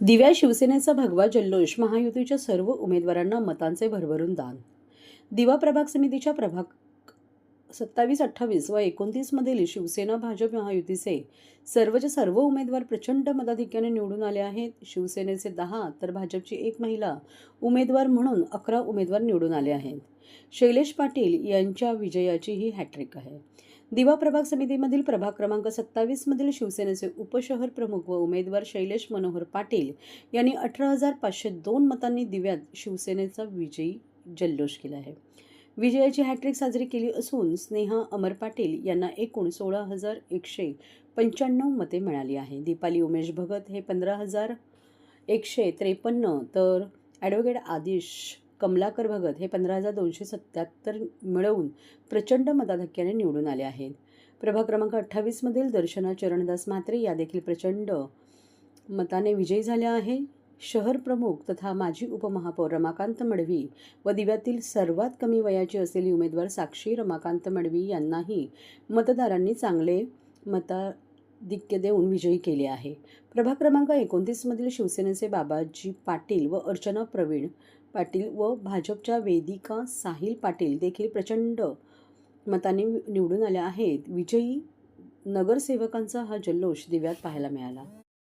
दिव्या शिवसेनेचा भगवा जल्लोष महायुतीच्या सर्व उमेदवारांना मतांचे भरभरून दान. दिवा प्रभाग समितीच्या प्रभाग सत्तावीस अठ्ठावीस व एकोणतीसमधील शिवसेना भाजप महायुतीचे सर्वच्या सर्व उमेदवार प्रचंड मताधिक्याने निवडून आले आहेत. शिवसेनेचे दहा तर भाजपची एक महिला उमेदवार म्हणून अकरा उमेदवार निवडून आले आहेत. शैलेश पाटील यांच्या विजयाची ही हॅट्रिक आहे. दिवा प्रभाग समितीमधील प्रभाग क्रमांक सत्तावीसमधील शिवसेनेचे उपशहर प्रमुख व उमेदवार शैलेश मनोहर पाटील यांनी अठरा हजार पाचशे दोन मतांनी दिव्यात शिवसेनेचा विजयी जल्लोष केला आहे. विजयाची हॅट्रिक साजरी केली असून स्नेहा अमर पाटील यांना एकूण सोळा हजार एकशे पंच्याण्णव मते मिळाली आहे. दीपाली उमेश भगत हे पंधरा हजार एकशे त्रेपन्न तर ॲडव्होकेट आदिश कमलाकर भगत हे पंधरा हजार दोनशे सत्याहत्तर मिळवून प्रचंड मताधक्क्याने निवडून आले आहेत. प्रभाग क्रमांक अठ्ठावीसमधील दर्शना चरणदास म्हात्रे या देखील प्रचंड मताने विजयी झाल्या आहे शहर प्रमुख तथा माजी उपमहापौर रमाकांत मडवी व दिव्यातील सर्वात कमी वयाची असलेली उमेदवार साक्षी रमाकांत मडवी यांनाही मतदारांनी चांगले मता दिक्य देऊन विजयी केले आहे. प्रभाग क्रमांक एकोणतीसमधील शिवसेनेचे बाबाजी पाटील व अर्चना प्रवीण पाटील व भाजपच्या वेदिका साहिल पाटील देखील प्रचंड मताने निवडून आल्या आहेत. विजयी नगरसेवकांचा हा जल्लोष दिव्यात पाहायला मिळाला.